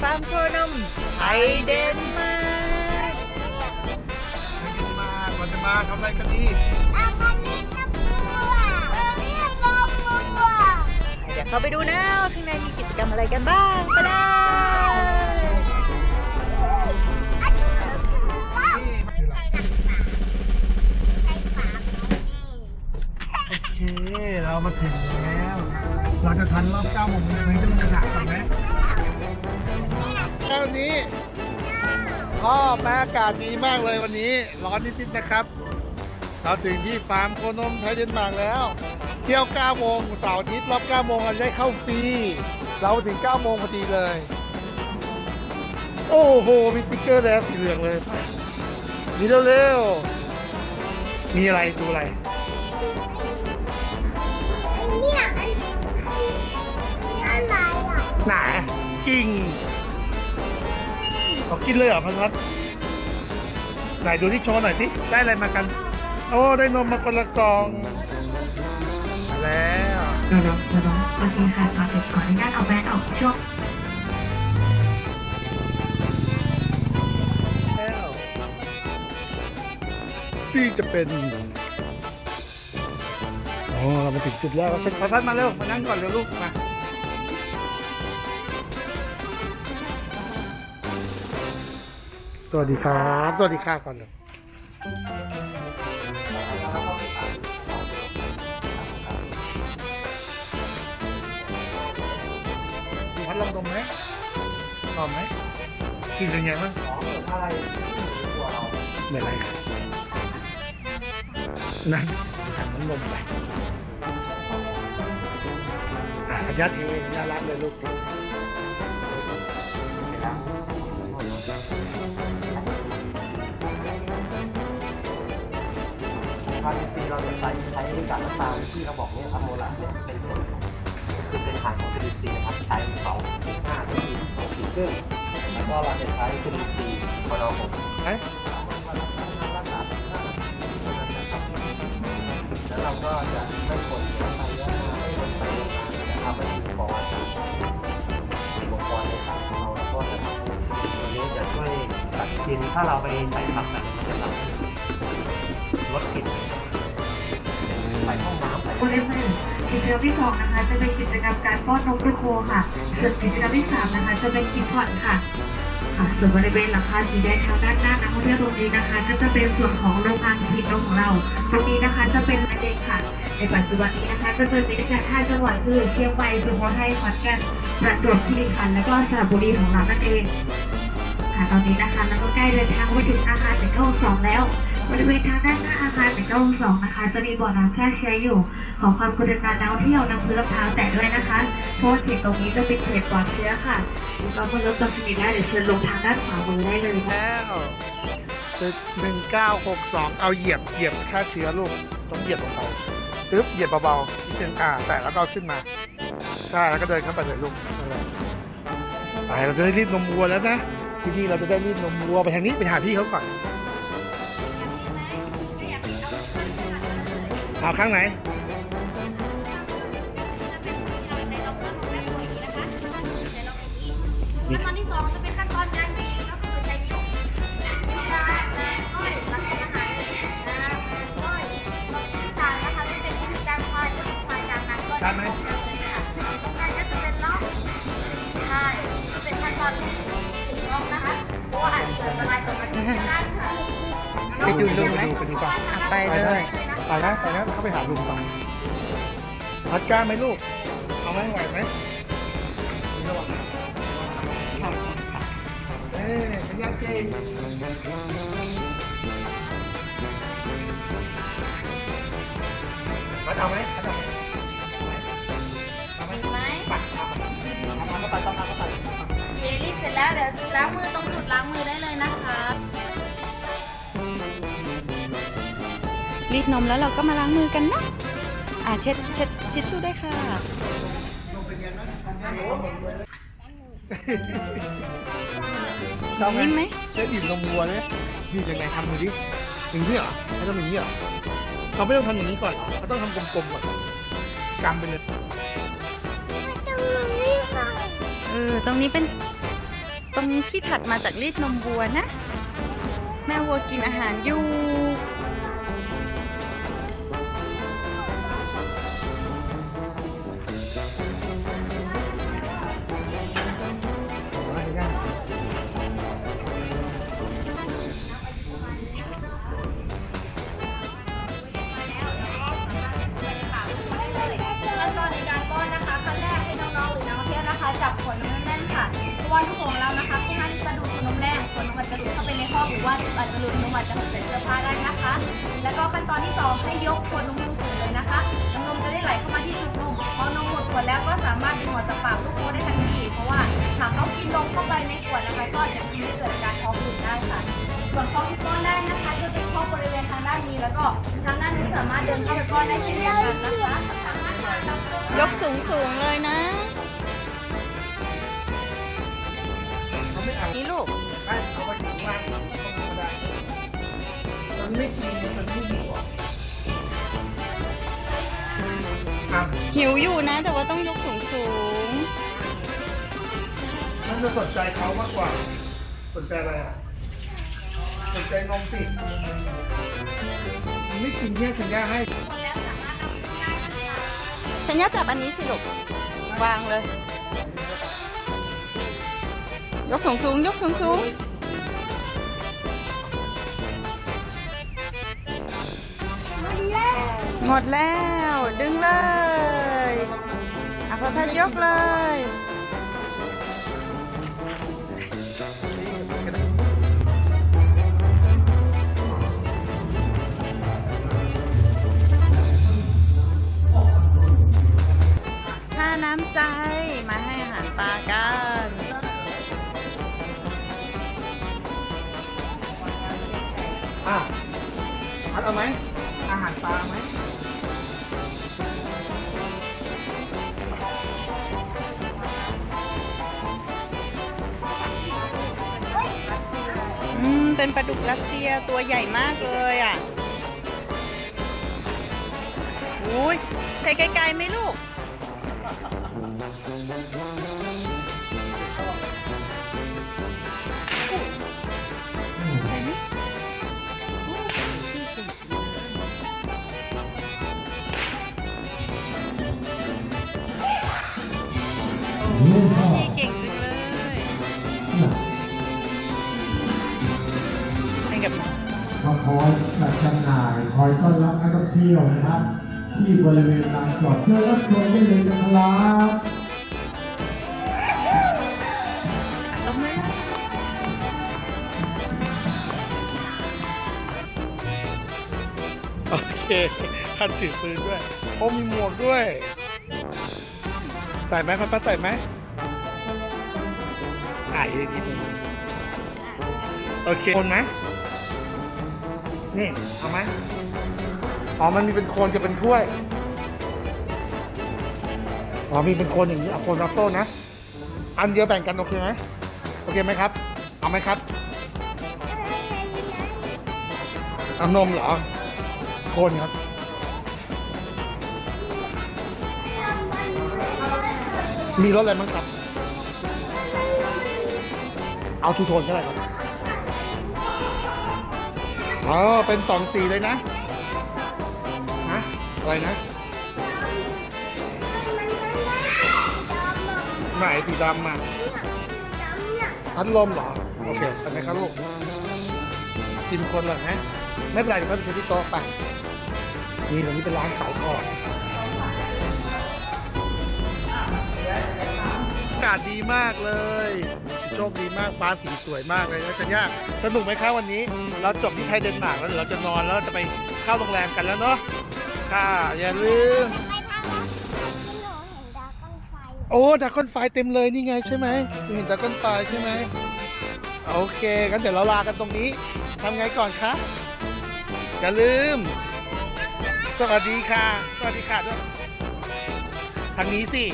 ฟาร์มโคนมไทยเดนมาร์กไม่ได้มาก่อนจะมาทำอะไรกันดีเอามาเลี้ยงน้ำวัวเลี้ยงนมวัวเดี๋ยวเข้าไปดูนะว่าข้างในมีกิจกรรมอะไรกันบ้าง ไปเลยอันนี้คือว่าไม่ใช่น้ำฝาใช่ฝาของจริงโอเค เรามาถึงแล้ว เราจะทันรอบ9โมงไหมจะลงไปถามก่อนไหม แค่นี้พ่อแม่อากาศดีมากเลยวันนี้ ร้อนนิดๆนะครับ เราถึงที่ฟาร์มโคนมไทยเดนมาร์กแล้ว เที่ยว9โมงเสาร์อาทิตย์รอบ9โมงเราจะได้เข้าฟรี เราถึง9โมงพอดีเลย โอ้โห มีติ๊กเกอร์แดงสีเหลืองเลยมีเร็วๆมีอะไรดูอะไรไอ้เนี่ยไอ้ไอ้อะไรอะไหนกิ่งเขา กินเลยเหรอพันพัดไหนดูที่โชว์หน่อยที่ได้อะไรมากัน โอ้ได้นมมาคนละกล่องมาแล้วเดี๋ยวๆเดี๋ยวๆโอเคค่ะก่อนอื่นขออนุญาตเอาแบรนด์ออกช่วงแล้วที่จะเป็นโอ้เรามาถึงจุดแรกแล้วเช็คพันพัดมาเร็วมานั่งก่อนเร็วลูกมา สวัสดีครับ สวัสดีค่ะก่อนเลยพัดลมดมไหมหอมไหมกลินเป็นไงบ้างเหมือนอะไรครับนั่นทำน้ำนมไปอะขยัดเทน่ารักเลยลูกเท ทางซีเราจะใช้ใช้กากน้ำตาลที่เราบอกเนี่ยครับโมลาเนี่ยเป็นส่วนคือเป็นฐานของซีซีนะครับใช้สองถึงห้าที่สองขีดครึ่งแล้วก็เราจะใช้ซีซีพอเราหกเอ้ยแล้วเราก็จะไม่คนน้ำตาลเยอะมาไม่คนไปโรงงานนะครับไม่มีกรจ กลิ่นถ้าเราไปใส่ผักแต่มันจะทำให้ลดกลิ่นใส่ห้องน้ำใส่โอเลเมนกิจกรรมที่สองนะคะจะเป็นกิจกรรมการป้อนนมด้วโคค่ะส่วนกิจกรรมที่สามนะคะจะเป็นกินผ่อนค่ะค่ะส่วนบริเวณหลังคาสีแดงทางด้านหน้านักท่องเที่ยวตรงนี้นะคะก็จะเป็นส่วนของโรงงานผลิตนมของเรา ตรงนี้นะคะจะเป็นประเด็นค่ะ ในปัจจุบันนี้นะคะก็จะมีด้วยกันห้าจังหวัดคือเชียงใหม่สุโขทัยขอนแก่นประจวบคีรีขันธ์และก็สระบุรีของเรานั่นเอง ค่ะตอนนี้นะคะเราก็ใกล้เดินทางมาถึงอาคาร1 9 2แล้ว บริเวณทางด้านหน้าอาคาร1 9 2นะคะ จะมีบ่อน้ำแช่เชื้ออยู่ ขอความกรุณานักท่องเที่ยวนำพื้นรองเท้าแตะด้วยนะคะเพราะว่าเขตตรงนี้จะเป็นเขตปลอดเชื้อค่ะแล้วก็เมื่อรถจอดสนิทได้เดี๋ยวเชิญลงทางด้านขวามือได้เลยค่ะแล้วหนึ่งเก้าหกสองเอาเหยียบเหยียบฆ่าเชื้อลูกต้องเหยียบเบาๆตึ๊บเหยียบเบาๆนิดนึงอ่าแต่แล้วก็เอาขึ้นมาใช่แล้วก็เดินเข้าไปเลยลูกไปเราจะได้รีดนมวัวแล้วนะ ที่นี่เราจะได้รีดนมวัวไปทางนี้ไปหาพี่เขาก่อนเอาข้างไหนขั้นตอนที่สองจะเป็นขั้นตอนการบีบก็คือใช้นิ้วชาและก้อยแล้วก็อาหารนะก้อยตรงที่สามนะคะจะเป็นวิธีการคลายก็คือคลายจากนั้นก็ ชัดไหม ได้ค่ะไปดูลุงไหมไปดูป่ะอะไปเลย ไปนะไปนะเข้าไปหาลุงก่อนพัดกล้าไหมลูก เอาไหมไหวไหมระวังนะเอ๊ะพยาเก่งพัดเอาไหมพัดเอาไหมเอาไหมไหมไปเอาไปเข้าไปเข้าไปเข้าไปเยลลี่เสร็จแล้วเดี๋ยวล้างมือตรงจุดล้างมือ รีดนมแล้วเราก็มาล้างมือกันนะอ่าเช็ดเช็ดทิชชู่ด้วยค่ะชอบนิ่มไหมได้บีบนมวัวเนี่ยบีบยังไงทำมือดิอย่างนี้เหรอเขาทำอย่างนี้เหรอเขาไม่ต้องทำอย่างนี้ก่อนเหรอเขาต้องทำกลมๆก่อนกำไปเลยตรงนี้ค่ะเออตรงนี้เป็นตรงที่ถัดมาจากรีดนมวัวนะ แม่วัวกินอาหารอยู่ ๆค่ะเพราะว่าลูกของเรานะคะผู้นั้นจะดูดนมแรงขวดนมอาจจะหลุดเข้าไปในห้องหรือว่าอาจจะหลุดนมอาจจะหลุดใส่เสื้อผ้าได้นะคะ แล้วก็ขั้นตอนที่สองให้ยกขวดนมลงถึงเลยนะคะน้ำนมจะได้ไหลเข้ามาที่จุดนมพอนมหมดขวดแล้วก็สามารถดึงออกจากปากลูกโป่งได้ทันทีเพราะว่าหากเขากินนมเข้าไปในขวดนะคะก็จะทำให้เกิดการท้องอืดได้ค่ะ ส่วนข้อที่ป้อนได้นะคะจะเป็นข้อบริเวณทางด้านนี้แล้วก็ทางด้านนี้สามารถเดินเข้าไปป้อนได้เช่นเดียวกันนะคะสามารถยกสูงสูงๆเลยนะ ไม่กินมันไม่หิวอะอะหิวอยู่นะ แต่ว่าต้องยกสูงสูงมันจะสนใจเขามากกว่า สนใจอะไรอะ สนใจนมสิมันไม่กินเนี่ยคุณย่าให้ๆฉันย่าจับอันนี้สิลูกวางเลย ยกสูงสูงๆยกสูงสูง หมดแล้ว ดึงเลยอะพอพัดยกเลยท่าน้ำใจมาให้อาหารปลากันอะพัดเอาไหมอาหารปลาไหม เป็นปลาดุกรัสเซียตัวใหญ่มากเลยอะอุ้ยไปไกลๆไหมลูกไป ต้อนรับนักท่องเที่ยวนะครับ ที่บริเวณลานจอดเพื่อรับชมได้เลยนะครับโอเคท่านถือปืนด้วย โอ้มีหมวกด้วย ใส่ไหมพัดพัดใส่ไหมอ่าอีกนิดนึงโอเคคนไหมนี่ เอาไหม อ๋อ มันมีเป็นโคนจะเป็นถ้วย อ๋อ มีเป็นโคนอย่างนี้เอาโคนรัฟเฟิลนะ อันเดียวแบ่งกันโอเคไหมโอเคไหมครับ เอาไหมครับเอานมเหรอ โคนครับ มีรสอะไรบ้างครับ เอาทูโทนก็ได้ครับอ๋อเป็นสองสีเลยนะฮะ อะไรนะ ไหนสีดำมาพัดลมเหรอ โอเคทำไมครับลูกกินคนเหรอฮะ ไม่เป็นไรเดี๋ยวเขาไปเช็ดที่โต๊ะไปนี่ตรงนี้เป็นร้านสายทอดอากาศดีมากเลย โชคดีมากฟ้าสีสวยมากเลยนะชัญญาสนุกไหมครับวันนี้ เราจบที่ไทยเดนมาร์กแล้วเดี๋ยวเราจะนอนแล้วจะไปเข้าโรงแรมกันแล้วเนาะ ค่ะ อย่าลืม โอ้ดราก้อนไฟเต็มเลยนี่ไงใช่ไหมเห็นดาก้อนไฟใช่ไหมโอเคงั้นเดี๋ยวเราลากันตรงนี้ทำไงก่อนคะอย่าลืม สวัสดีค่ะ สวัสดีค่ะด้วยทางนี้สิ